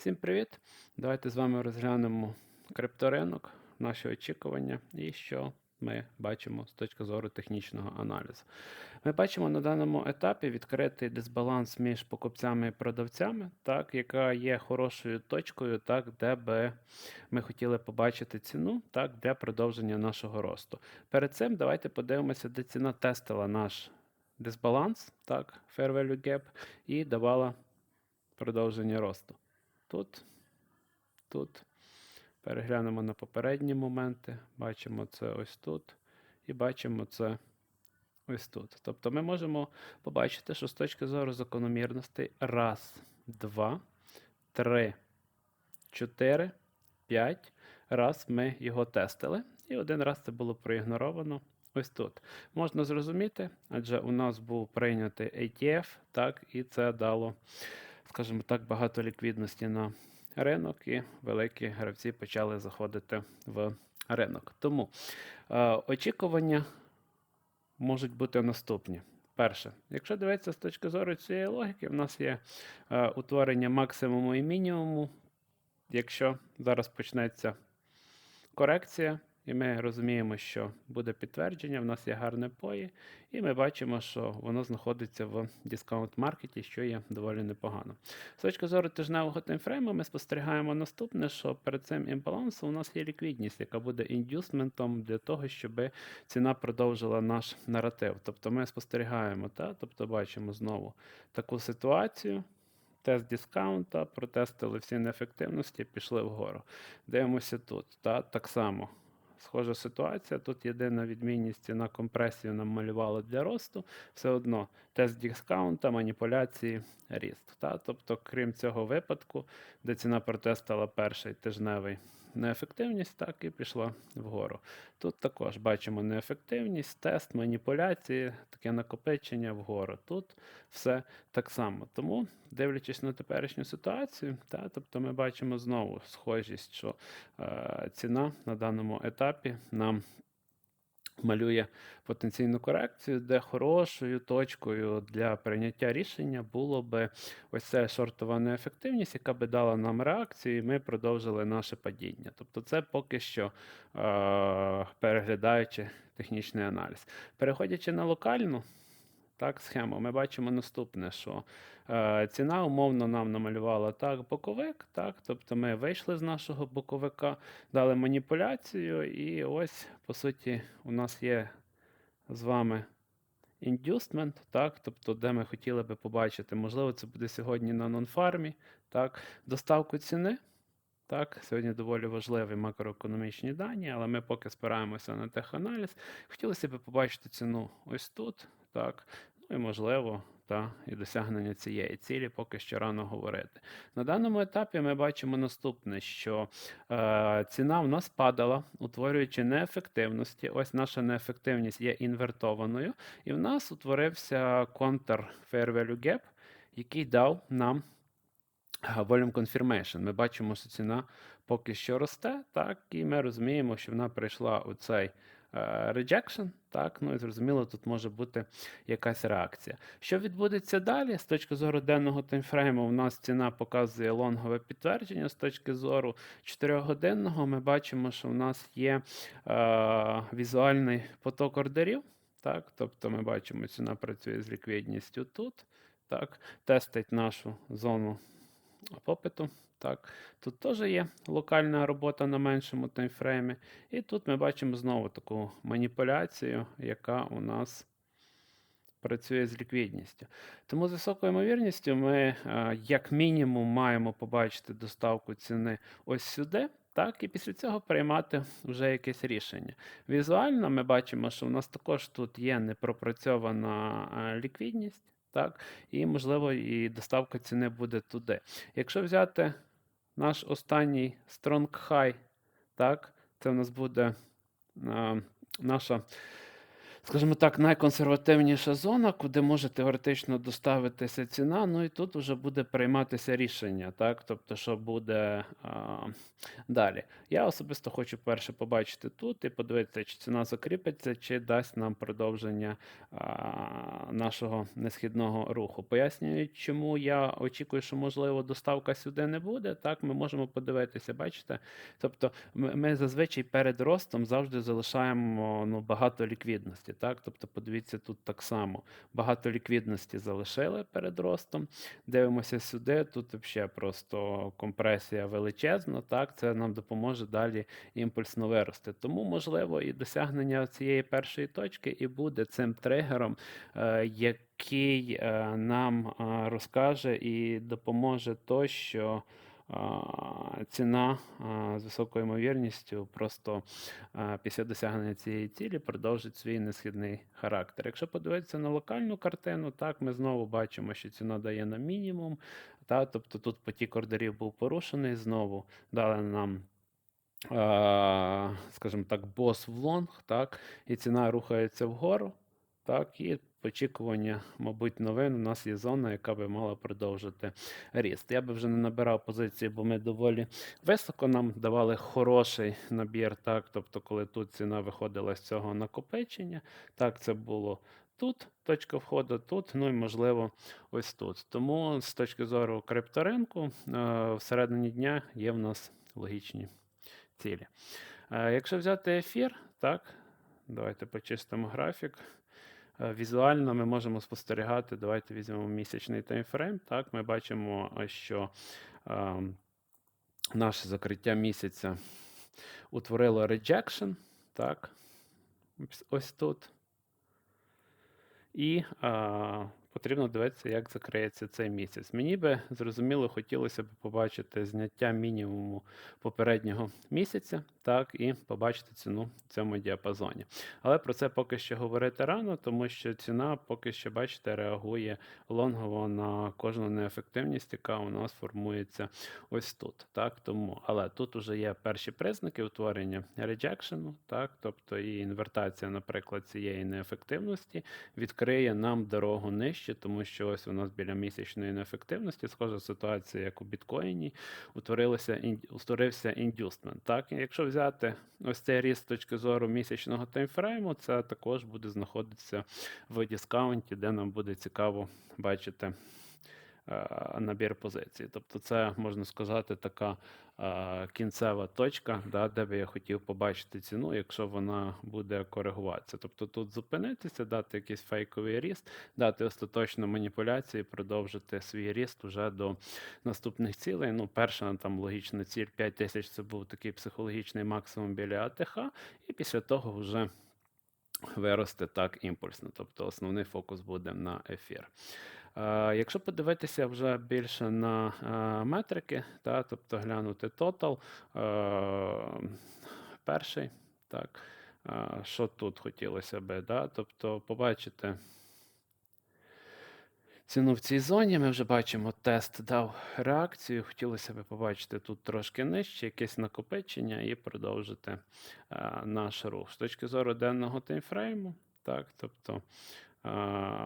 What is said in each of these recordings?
Всім привіт! Давайте з вами розглянемо крипторинок, наші очікування і що ми бачимо з точки зору технічного аналізу. Ми бачимо на даному етапі відкритий дисбаланс між покупцями і продавцями, так, яка є хорошою точкою, так, де би ми хотіли побачити ціну так, для продовження нашого росту. Перед цим давайте подивимося, де ціна тестила наш дисбаланс, так, Fair Value Gap, і давала продовження росту. Тут, тут. Переглянемо на попередні моменти. Бачимо це ось тут. І бачимо це ось тут. Тобто ми можемо побачити, що з точки зору закономірностей раз, два, три, чотири, п'ять. Раз ми його тестили. І один раз це було проігноровано. Ось тут. Можна зрозуміти, адже у нас був прийнятий ATF, так, і це дало скажімо так, багато ліквідності на ринок, і великі гравці почали заходити в ринок. Тому е, очікування можуть бути наступні. Перше, якщо дивитися з точки зору цієї логіки, в нас є е, утворення максимуму і мінімуму. Якщо зараз почнеться корекція, і ми розуміємо, що буде підтвердження, в нас є гарне пої, і ми бачимо, що воно знаходиться в дискаунт-маркеті, що є доволі непогано. З точки зору тижневого таймфрейму ми спостерігаємо наступне, що перед цим імбалансом у нас є ліквідність, яка буде індюсментом для того, щоб ціна продовжила наш наратив. Тобто ми спостерігаємо, та? тобто бачимо знову таку ситуацію. Тест дискаунта, протестили всі неефективності, пішли вгору. Дивимося тут. Та, Так само схожа ситуація. Тут єдина відмінність ціна компресію нам малювала для росту. Все одно тест дискаунта, маніпуляції, ріст. Та? Тобто, крім цього випадку, де ціна протестила перший тижневий неефективність, так і пішла вгору. Тут також бачимо неефективність, тест, маніпуляції, таке накопичення вгору. Тут все так само. Тому, дивлячись на теперішню ситуацію, та, тобто ми бачимо знову схожість, що е, ціна на даному етапі нам малює потенційну корекцію, де хорошою точкою для прийняття рішення було би ось ця шортова неефективність, яка би дала нам реакцію, і ми продовжили наше падіння. Тобто, це поки що е- переглядаючи технічний аналіз. Переходячи на локальну так, схему, ми бачимо наступне, що е, ціна умовно нам намалювала так боковик, так, тобто ми вийшли з нашого боковика, дали маніпуляцію, і ось, по суті, у нас є з вами inducement, так, тобто, де ми хотіли би побачити, можливо, це буде сьогодні на нонфармі, так, доставку ціни. Так, сьогодні доволі важливі макроекономічні дані, але ми поки спираємося на теханаліз. Хотілося б побачити ціну ось тут. Так, і, можливо, та і досягнення цієї цілі поки що рано говорити. На даному етапі ми бачимо наступне, що е, ціна в нас падала, утворюючи неефективності. Ось наша неефективність є інвертованою, і в нас утворився контр Fair Gap, який дав нам Volume Confirmation. Ми бачимо, що ціна поки що росте, так, і ми розуміємо, що вона прийшла у цей. Е, rejection, так, ну і зрозуміло, тут може бути якась реакція. Що відбудеться далі? З точки зору денного таймфрейму, у нас ціна показує лонгове підтвердження. З точки зору 4-годинного, ми бачимо, що у нас є е, візуальний поток ордерів. Так, Тобто ми бачимо, ціна працює з ліквідністю тут. так, Тестить нашу зону попиту. Так, Тут теж є локальна робота на меншому таймфреймі. І тут ми бачимо знову таку маніпуляцію, яка у нас працює з ліквідністю. Тому з високою ймовірністю ми, е, як мінімум, маємо побачити доставку ціни ось сюди. Так, і після цього приймати вже якесь рішення. Візуально ми бачимо, що у нас також тут є непропрацьована е, ліквідність, так, і, можливо, і доставка ціни буде туди. Якщо взяти наш останній Strong High, так, це в нас буде а, наша скажімо так, найконсервативніша зона, куди може теоретично доставитися ціна. Ну і тут вже буде прийматися рішення, так? Тобто, що буде а, далі. Я особисто хочу перше побачити тут і подивитися, чи ціна закріпиться, чи дасть нам продовження а, нашого несхідного руху. Пояснюю, чому я очікую, що можливо доставка сюди не буде. Так, ми можемо подивитися, бачите? Тобто, ми, ми зазвичай перед ростом завжди залишаємо ну, багато ліквідності. Так, тобто, подивіться тут так само. Багато ліквідності залишили перед ростом. Дивимося сюди. Тут взагалі просто компресія величезна. Так, це нам допоможе далі імпульсно вирости. Тому, можливо, і досягнення цієї першої точки і буде цим тригером, е, який е, нам е, розкаже і допоможе то, що ціна з високою ймовірністю просто після досягнення цієї цілі продовжить свій несхідний характер. Якщо подивитися на локальну картину, так ми знову бачимо, що ціна дає на мінімум. Та, тобто тут потік ордерів був порушений, знову дали нам. Скажімо так, бос в лонг, так, і ціна рухається вгору, так, і очікування, мабуть, новин. У нас є зона, яка би мала продовжити ріст. Я би вже не набирав позиції, бо ми доволі високо нам давали хороший набір. Так, тобто, коли тут ціна виходила з цього накопичення, так це було. Тут точка входу, тут, ну і можливо, ось тут. Тому з точки зору крипторинку, е, всередині дня є в нас логічні цілі. Е, Якщо взяти ефір, так, давайте почистимо графік. Е, Візуально ми можемо спостерігати. Давайте візьмемо місячний таймфрейм. Так, ми бачимо, е, що е, наше закриття місяця утворило rejection. Так, ось- тут. І а, потрібно дивитися, як закриється цей місяць. Мені би зрозуміло хотілося б побачити зняття мінімуму попереднього місяця, так, і побачити ціну в цьому діапазоні. Але про це поки що говорити рано, тому що ціна поки що, бачите, реагує лонгово на кожну неефективність, яка у нас формується ось тут. Так, тому, але тут вже є перші признаки утворення реджекшену, так, тобто і інвертація, наприклад, цієї неефективності відкриє нам дорогу нижче, тому що ось у нас біля місячної неефективності схожа ситуація, як у біткоїні, утворилося ін- утворився індюстмент. Так, якщо взяти ось цей ріст з точки зору місячного таймфрейму, це також буде знаходитися в дискаунті, де нам буде цікаво бачити набір позицій. Тобто, це можна сказати така е, кінцева точка, да, де би я хотів побачити ціну, якщо вона буде коригуватися. Тобто тут зупинитися, дати якийсь фейковий ріст, дати остаточну маніпуляцію, продовжити свій ріст уже до наступних цілей. Ну, перша там логічна ціль 5 тисяч це був такий психологічний максимум біля АТХ, і після того вже вирости так імпульсно. Тобто основний фокус буде на ефір. Е, Якщо подивитися вже більше на е, метрики, та, тобто глянути тотал, е, перший, так, що тут хотілося би, да, тобто побачити ціну в цій зоні. Ми вже бачимо, тест дав реакцію. Хотілося б побачити тут трошки нижче, якесь накопичення і продовжити е, наш рух. З точки зору денного таймфрейму, так, тобто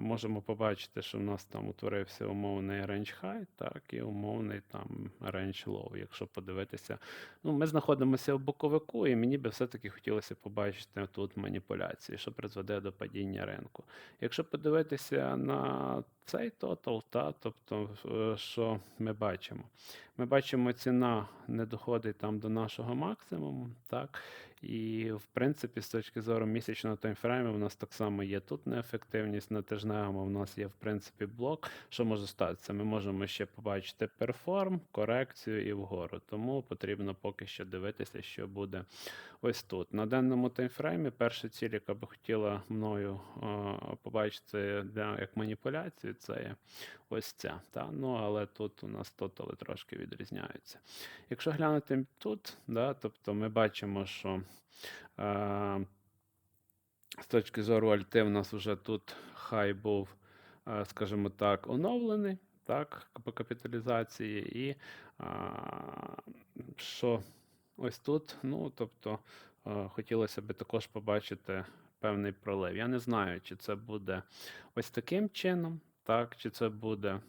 можемо побачити, що в нас там утворився умовний range high, так, і умовний там range low. Якщо подивитися, ну, ми знаходимося в боковику, і мені би все-таки хотілося побачити тут маніпуляції, що призведе до падіння ринку. Якщо подивитися на цей тотал, та, тобто, е, що ми бачимо? Ми бачимо, ціна не доходить там до нашого максимуму, так, і в принципі, з точки зору місячного таймфрейму, у нас так само є тут неефективність, на тижневому в нас є в принципі блок. Що може статися? Ми можемо ще побачити перформ, корекцію і вгору. Тому потрібно поки що дивитися, що буде ось тут. На денному таймфреймі перша ціль, яка би хотіла мною е, побачити для, як маніпуляцію, це є ось ця. Та? Ну, але тут у нас тотали трошки відрізняються. Якщо глянути тут, да, тобто ми бачимо, що е, з точки зору альти, у нас вже тут хай був, е, скажімо так, оновлений. Так, по капіталізації, і а, що ось тут, ну тобто, е, хотілося б також побачити певний пролив. Я не знаю, чи це буде ось таким чином, так, чи це буде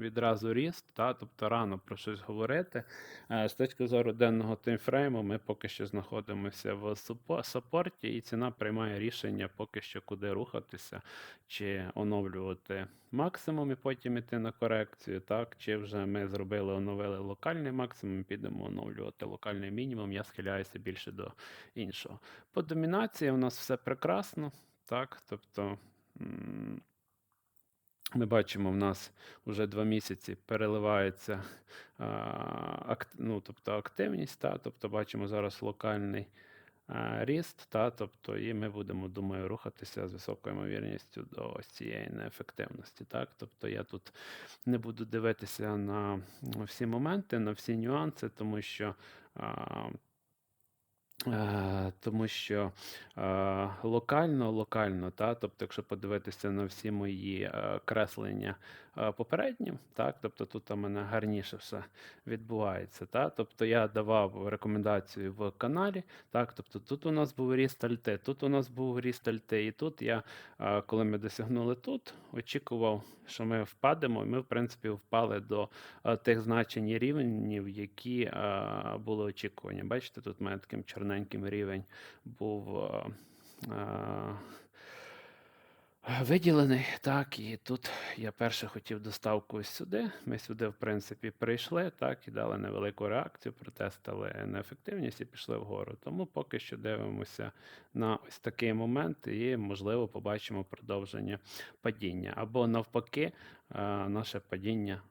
відразу ріст, та, тобто рано про щось говорити. Е, З точки зору денного таймфрейму, ми поки що знаходимося в саппорті, і ціна приймає рішення поки що куди рухатися, чи оновлювати максимум і потім іти на корекцію, так, чи вже ми зробили, оновили локальний максимум, підемо оновлювати локальний мінімум. Я схиляюся більше до іншого. По домінації у нас все прекрасно, так, тобто. Ми бачимо, в нас вже два місяці переливається а, ну, тобто активність, та, тобто бачимо зараз локальний а, ріст, та, тобто, і ми будемо, думаю, рухатися з високою ймовірністю до ось цієї неефективності. Так? Тобто я тут не буду дивитися на всі моменти, на всі нюанси, тому що. А, Тому що е, локально, локально, та, тобто, якщо подивитися на всі мої е, креслення е, попередні, так, тобто тут у мене гарніше все відбувається. Та, тобто я давав рекомендацію в каналі, так, тобто тут у нас був ріст альти, тут у нас був ріст альти, і тут я, е, коли ми досягнули тут, очікував, що ми впадемо, і ми, в принципі, впали до е, тих значень і рівнів, які е, були очікувані. Бачите, тут мене таким чорненьким рівень був е, е, виділений. Так, і тут я перше хотів доставку ось сюди. Ми сюди, в принципі, прийшли, так, і дали невелику реакцію, протестили неефективність і пішли вгору. Тому поки що дивимося на ось такий момент і, можливо, побачимо продовження падіння. Або навпаки, е, наше падіння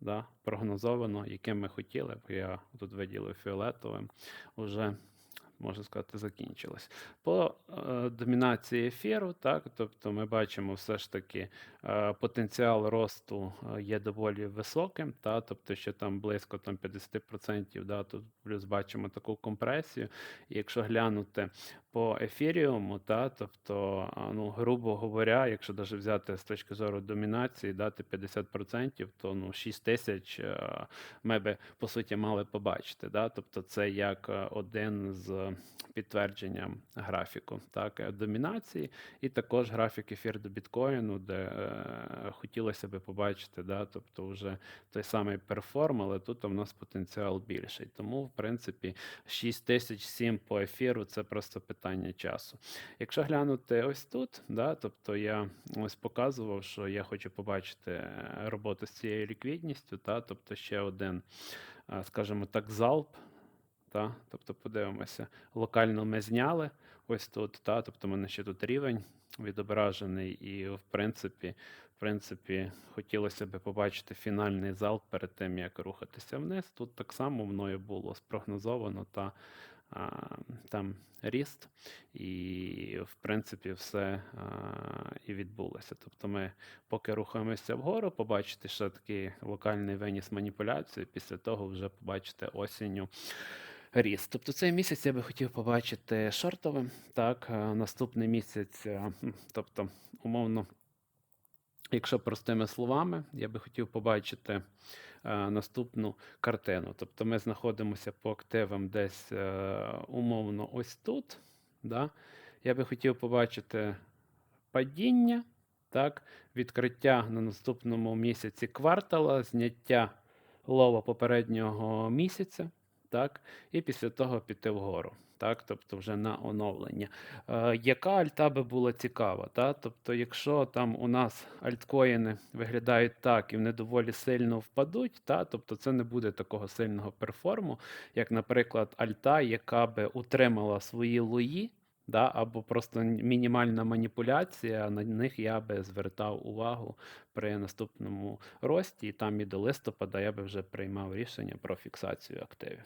да, прогнозовано, яким ми хотіли, бо я тут виділив фіолетовим, уже, можна сказати, закінчилось. По е, домінації ефіру, так, тобто ми бачимо все ж таки е, потенціал росту е, є доволі високим, та, тобто ще там близько там, 50%, да, тут плюс бачимо таку компресію. І якщо глянути по ефіріуму, та, тобто, ну, грубо говоря, якщо навіть взяти з точки зору домінації, дати 50%, то ну, 6 тисяч е, ми би по суті мали побачити. Да? Тобто це як е, один з підтвердженням графіку так, е, домінації, і також графік ефір до біткоїну, де е, хотілося би побачити, да? тобто вже той самий перформ, але тут у нас потенціал більший. Тому, в принципі, 6 тисяч 7 по ефіру це просто питання часу. Якщо глянути ось тут, да, тобто я ось показував, що я хочу побачити е, роботу з цією ліквідністю, та, тобто ще один, е, скажімо так, залп. Та, тобто подивимося, локально ми зняли ось тут, та, тобто в мене ще тут рівень відображений, і в принципі, в принципі, хотілося б побачити фінальний залп перед тим, як рухатися вниз. Тут так само мною було спрогнозовано та там ріст, і в принципі все і відбулося. Тобто ми поки рухаємося вгору, побачити ще такий локальний веніс маніпуляції, після того вже побачите осінню. Ріст. Тобто цей місяць я би хотів побачити шортовим. Так, наступний місяць, тобто, умовно, якщо простими словами, я би хотів побачити е, наступну картину. Тобто ми знаходимося по активам десь е, умовно ось тут. Да? Я би хотів побачити падіння, так, відкриття на наступному місяці квартала, зняття лова попереднього місяця, так, і після того піти вгору. Так, тобто вже на оновлення. Е, яка альта би була цікава? Та? Тобто, якщо там у нас альткоїни виглядають так і вони доволі сильно впадуть, та? тобто це не буде такого сильного перформу, як, наприклад, альта, яка би утримала свої лої, да? або просто мінімальна маніпуляція, на них я би звертав увагу при наступному рості, і там і до листопада я би вже приймав рішення про фіксацію активів.